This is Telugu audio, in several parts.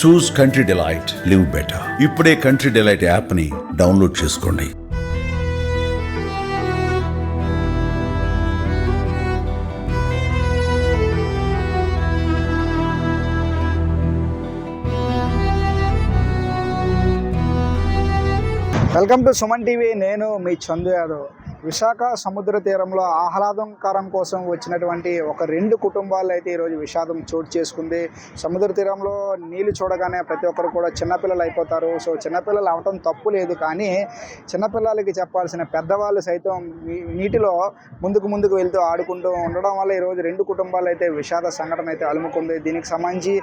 Choose country delight live better ఇప్పుడే కంట్రీ డిలైట్ యాప్ని డౌన్లోడ్ చేసుకోండి. వెల్కమ్ టు సుమన్ టీవీ నేను మీ చందు యాదవ్. విశాఖ సముద్ర తీరంలో ఆహ్లాదకరం కోసం వచ్చినటువంటి ఒక రెండు కుటుంబాలు అయితే ఈరోజు విషాదం చోటు చేసుకుంది. సముద్ర తీరంలో నీళ్ళు చూడగానే ప్రతి ఒక్కరు కూడా చిన్నపిల్లలు అయిపోతారు. సో చిన్నపిల్లలు అవటం తప్పు లేదు. కానీ చిన్నపిల్లలకి చెప్పాల్సిన పెద్దవాళ్ళు సైతం నీటిలో ముందుకు ముందుకు వెళ్తూ ఆడుకుంటూ ఉండడం వల్ల ఈరోజు రెండు కుటుంబాలు అయితే విషాద సంఘటన అయితే అలుముకుంది. దీనికి సంబంధించి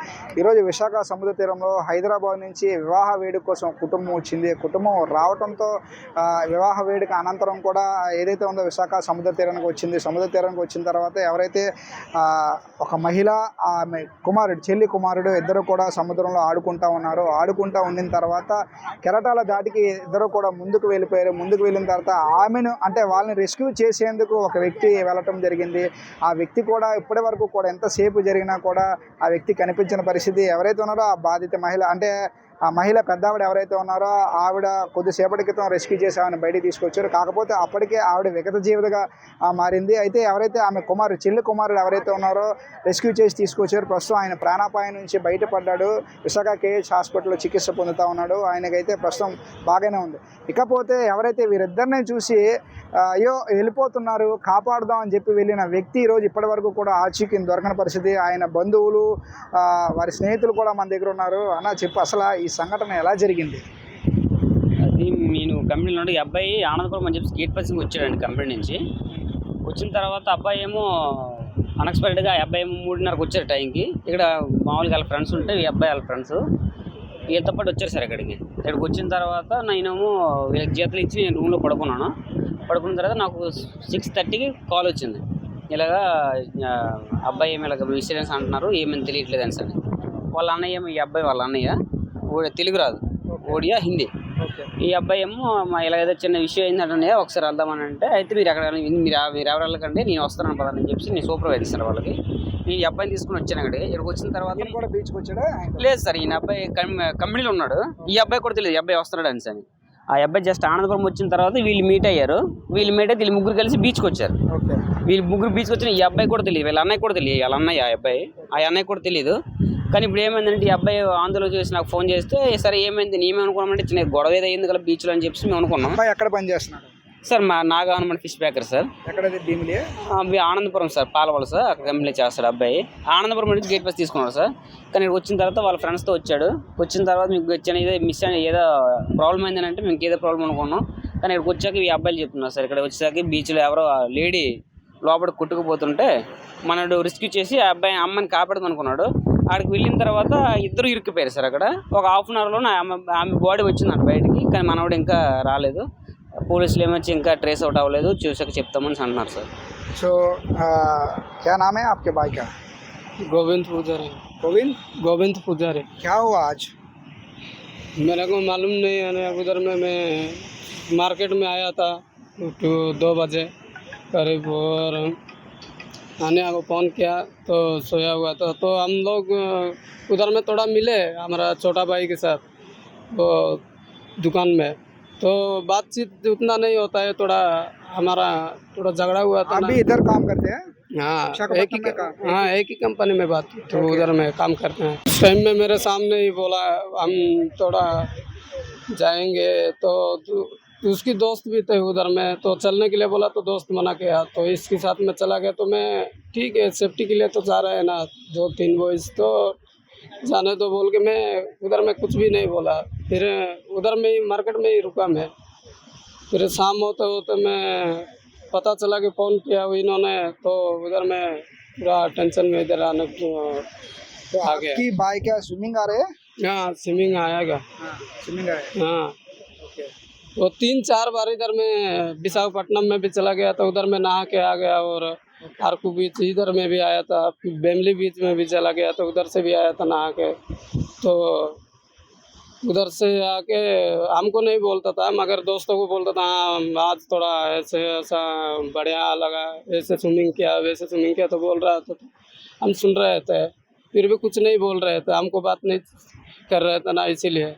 ఈరోజు విశాఖ సముద్ర తీరంలో హైదరాబాద్ నుంచి వివాహ వేడుక కోసం కుటుంబం వచ్చింది. కుటుంబం రావడంతో వివాహ వేడుక అనంతరం కూడా ఏదైతే ఉందో విశాఖ సముద్ర తీరానికి వచ్చింది సముద్ర తీరానికి వచ్చిన తర్వాత ఎవరైతే ఒక మహిళ ఆమె కుమారుడు చెల్లి కుమారుడు ఇద్దరు కూడా సముద్రంలో ఆడుకుంటా ఉన్నారు ఆడుకుంటా ఉండిన తర్వాత కెరటాల దాటికి ఇద్దరు కూడా ముందుకు వెళ్ళిపోయారు. ముందుకు వెళ్ళిన తర్వాత ఆమెను అంటే వాళ్ళని రెస్క్యూ చేసేందుకు ఒక వ్యక్తి వెళ్ళటం జరిగింది. ఆ వ్యక్తి కూడా ఇప్పటి వరకు కూడా ఎంతసేపు జరిగినా కూడా ఆ వ్యక్తి కనిపించిన పరిస్థితి. ఎవరైతే ఉన్నారో ఆ బాధిత మహిళ అంటే ఆ మహిళ పెద్ద ఆవిడ ఎవరైతే ఉన్నారో ఆవిడ కొద్దిసేపటి క్రితం రెస్క్యూ చేసి ఆమెను బయటికి తీసుకొచ్చారు. కాకపోతే అప్పటికే ఆవిడ విగత జీవితగా మారింది. అయితే ఎవరైతే ఆమె కుమారు చెల్లి కుమారుడు ఎవరైతే ఉన్నారో రెస్క్యూ చేసి తీసుకొచ్చారు. ప్రస్తుతం ఆయన ప్రాణాపాయం నుంచి బయటపడ్డాడు. విశాఖ కేహెచ్ హాస్పిటల్లో చికిత్స పొందుతూ ఉన్నాడు. ఆయనకైతే ప్రస్తుతం బాగానే ఉంది. ఇకపోతే ఎవరైతే వీరిద్దరిని చూసి అయ్యో వెళ్ళిపోతున్నారు కాపాడుదాం అని చెప్పి వెళ్ళిన వ్యక్తి ఈరోజు ఇప్పటి వరకు కూడా ఆచూకీ దొరకని పరిస్థితి. ఆయన బంధువులు వారి స్నేహితులు కూడా మన దగ్గర ఉన్నారు. అన్న చెప్పు అసలు ఈ సంఘటన ఎలా జరిగింది? అది నేను కంపెనీలో ఉండే ఈ అబ్బాయి ఆనందపురం అని చెప్పి స్కేట్ పర్సన్కి వచ్చాడండి కంపెనీ నుంచి. వచ్చిన తర్వాత అబ్బాయి ఏమో అన్ఎక్స్పెక్టెడ్గా ఆ అబ్బాయి ఏమో మూడున్నరకు వచ్చారు టైంకి. ఇక్కడ మామూలుగా వాళ్ళ ఫ్రెండ్స్ ఉంటే ఈ అబ్బాయి వాళ్ళ ఫ్రెండ్స్. వీళ్ళతో పాటు వచ్చారు సార్ ఇక్కడికి ఇక్కడికి వచ్చిన తర్వాత నేనేమో వీళ్ళకి జీతాలు ఇచ్చి నేను రూమ్లో పడుకున్నాను. పడుకున్న తర్వాత నాకు సిక్స్ థర్టీకి కాల్ వచ్చింది. ఇలాగా అబ్బాయి ఏమి ఇలాగ ఇన్సూరెన్స్ అంటున్నారు ఏమని తెలియట్లేదు అని సార్ వాళ్ళ అన్నయ్య ఏమో ఈ అబ్బాయి వాళ్ళ అన్నయ్య తెలుగు రాదు. ఓడియా హిందీ. ఓకే. ఈ అబ్బాయి ఏమో మా ఇలా ఏదో చిన్న విషయం ఏంటంటే ఒకసారి వెళ్దామని అంటే అయితే మీరు ఎక్కడ మీరు మీరు ఎవరు వెళ్ళకండి నేను వస్తాను పదని చెప్పి నేను సూపర్వైజర్ సార్ వాళ్ళకి. నేను ఈ అబ్బాయిని తీసుకుని వచ్చాను అక్కడ ఇక్కడికి వచ్చిన తర్వాత కూడా బీచ్కి వచ్చాడా? లేదు సార్ ఈయన అబ్బాయి కం- కంపెనీలో ఉన్నాడు. ఈ అబ్బాయి కూడా తెలియదు ఈ అబ్బాయి వస్తున్నాడు అని అని. ఆ అబ్బాయి జస్ట్ ఆనందపురం వచ్చిన తర్వాత వీళ్ళు మీట్ అయ్యారు. వీళ్ళు మీట్ అయితే వీళ్ళు ముగ్గురు కలిసి బీచ్కి వచ్చారు. ఓకే. వీళ్ళు ముగ్గురు బీచ్కి వచ్చిన ఈ అబ్బాయి కూడా తెలియదు. వీళ్ళ అన్నయ్య కూడా తెలియదు. వాళ్ళ అన్నయ్య ఆ అబ్బాయి. ఆ అన్నయ్య కూడా తెలియదు. కానీ ఇప్పుడు ఏమైందంటే ఈ అబ్బాయి ఆందోళన చేసి నాకు ఫోన్ చేస్తే సరే ఏమైంది? నేమేమనుకున్నామంటే చిన్న గొడవ ఏదో అయింది కదా బీచ్లో అని చెప్పి మేము అనుకున్నాం. ఎక్కడ పని చేస్తున్నాడు సార్ మా నా గవర్నమెంట్ ఫిష్ ప్యాకర్ సార్. ఎక్కడది? భీమిలి? ఆ, అవి ఆనందపురం సార్ పాలవాళ్ళు సార్ అక్కడ కంపెనీ చేస్తాడు అబ్బాయి. ఆనందపురం నుంచి గేట్ పాస్ తీసుకున్నాడు సార్. కానీ ఇక్కడ వచ్చిన తర్వాత వాళ్ళ ఫ్రెండ్స్తో వచ్చాడు. వచ్చిన తర్వాత మీకు వచ్చిన ఏదో మిస్ అయిన ఏదో ప్రాబ్లం అయిందని అంటే మీకు ఏదో ప్రాబ్లం అనుకున్నాం. కానీ ఇక్కడికి వచ్చాక ఈ అబ్బాయిలు చెప్తున్నారు సార్ ఇక్కడ వచ్చేసరికి బీచ్లో ఎవరో లేడీ లోపల కొట్టుకుపోతుంటే మనడు రిస్క్యూ చేసి ఆ అబ్బాయి అమ్మని కాపాడదాం అనుకున్నాడు. ఆడికి వెళ్ళిన తర్వాత ఇద్దరు ఇరుక్కుపోయారు సార్ అక్కడ. ఒక హాఫ్ అన్ అవర్లో ఆమె ఆమె బాడీ వచ్చిందంట బయటికి కానీ మనవాడు ఇంకా రాలేదు. పోలీసులు ఏమొచ్చి ఇంకా ట్రేస్ అవుట్ అవ్వలేదు చూసాక చెప్తామని అంటున్నారు సార్ సో ఆ, क्या नाम है आपके भाई का गोविंद पुजारी गोविंद गोविंद पुजारी क्या हुआ आज मेरे को मालूम नहीं है उधर में मैं मार्केट में आया था टू दो बजे करीब और आने को फ़ोन किया तो सोया हुआ था तो हम लोग अ, उधर में थोड़ा मिले हमारा छोटा भाई के साथ वो दुकान में तो बातचीत उतना नहीं होता है थोड़ा हमारा थोड़ा झगड़ा हुआ था आप भी इधर काम करते हैं? हाँ एक ही हाँ एक ही कंपनी में बात तो उधर में काम करते हैं। उस टाइम में मेरे सामने ही बोला हम थोड़ा जाएँगे। तो तो उसकी दोस्त भी थे उधर में तो चलने के लिए बोला तो दोस्त मना किया। तो इसके साथ में चला गया तो मैं ठीक है सेफ्टी के लिए तो जा रहे हैं ना दो तीन बॉयज़ तो जाने तो बोल के मैं उधर में कुछ भी नहीं बोला। फिर उधर में ही मार्केट में ही रुका मैं। फिर शाम होते होते मैं पता चला कि फ़ोन किया इन्होंने तो उधर में पूरा टेंशन में इधर आने को तो आ गया। आपकी भाई क्या स्विमिंग आ रहे हैं? हाँ स्विमिंग आएगा हाँ स्विमिंग आ रहे हाँ। वो तीन चार बार इधर में विशाखापट्टनम में भी चला गया तो उधर में नहा के आ गया और आरकू बीच, इधर में भी आया था बेमली बीच में भी चला गया तो उधर से भी आया था नहा के तो उधर से आके हमको नहीं बोलता था, मगर दोस्तों को बोलता था हाँ आज थोड़ा ऐसे, ऐसा बढ़िया लगा, ऐसे स्विमिंग किया, वैसे स्विमिंग किया तो बोल रहा था। हम सुन रहे थे, फिर भी कुछ नहीं बोल रहे थे, हमको बात नहीं कर रहे थे ना इसीलिए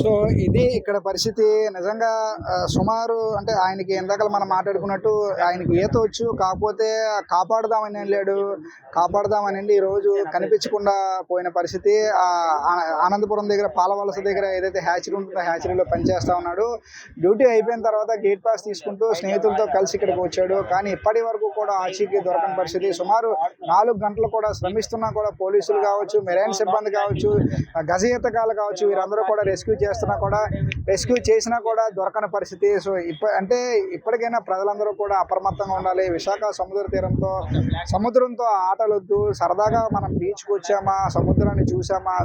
సో ఇది ఇక్కడ పరిస్థితి నిజంగా ఆ, సుమారు అంటే ఆయనకి ఇందాక మనం మాట్లాడుకున్నట్టు ఆయనకి ఈత వచ్చు కాకపోతే కాపాడదామని వెళ్ళాడు కాపాడదామని వెళ్ళి ఈ రోజు కనిపించకుండా పోయిన పరిస్థితి ఆ ఆ- ఆనందపురం దగ్గర పాలవలస దగ్గర ఏదైతే హ్యాచరీ ఉంటుందో హ్యాచరీలో పనిచేస్తా ఉన్నాడు డ్యూటీ అయిపోయిన తర్వాత గేట్ పాస్ తీసుకుంటూ స్నేహితులతో కలిసి ఇక్కడికి వచ్చాడు కానీ ఇప్పటి వరకు కూడా ఆచీకి దొరకని పరిస్థితి సుమారు నాలుగు గంటలు కూడా శ్రమిస్తున్నా కూడా పోలీసులు కావచ్చు మెరైన్ సిబ్బంది కావచ్చు ఆ గజ ఈతగాళ్ళు కావచ్చు వీరందరూ కూడా రెస్క్యూ చేస్తున్నా కూడా రెస్క్యూ చేసినా కూడా దొరకని పరిస్థితి. సో ఇప్ప అంటే ఇప్పటికైనా ప్రజలందరూ కూడా అప్రమత్తంగా ఉండాలి. విశాఖ సముద్ర తీరంతో సముద్రంతో ఆటలొద్దు. సరదాగా మనం బీచ్కి వచ్చామా సముద్రాన్ని చూసామా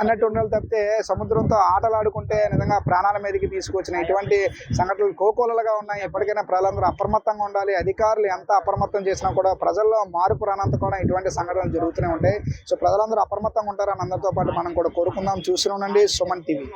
అన్నట్టు ఉండాలి తప్పితే సముద్రంతో ఆటలు ఆడుకుంటే నిజంగా ప్రాణాల మీదకి తీసుకొచ్చిన ఇటువంటి సంఘటనలు కోకోలలుగా ఉన్నాయి. ఎప్పటికైనా ప్రజలందరూ అప్రమత్తంగా ఉండాలి. అధికారులు ఎంత అప్రమత్తం చేసినా కూడా ప్రజల్లో మార్పు రానంత కూడా ఇటువంటి సంఘటనలు జరుగుతూనే ఉంటాయి. సో ప్రజలందరూ అప్రమత్తంగా ఉంటారని అందరితో పాటు మనం కూడా కోరుకుందాం. చూస్తూనే ఉండండి సుమన్ టీవీ.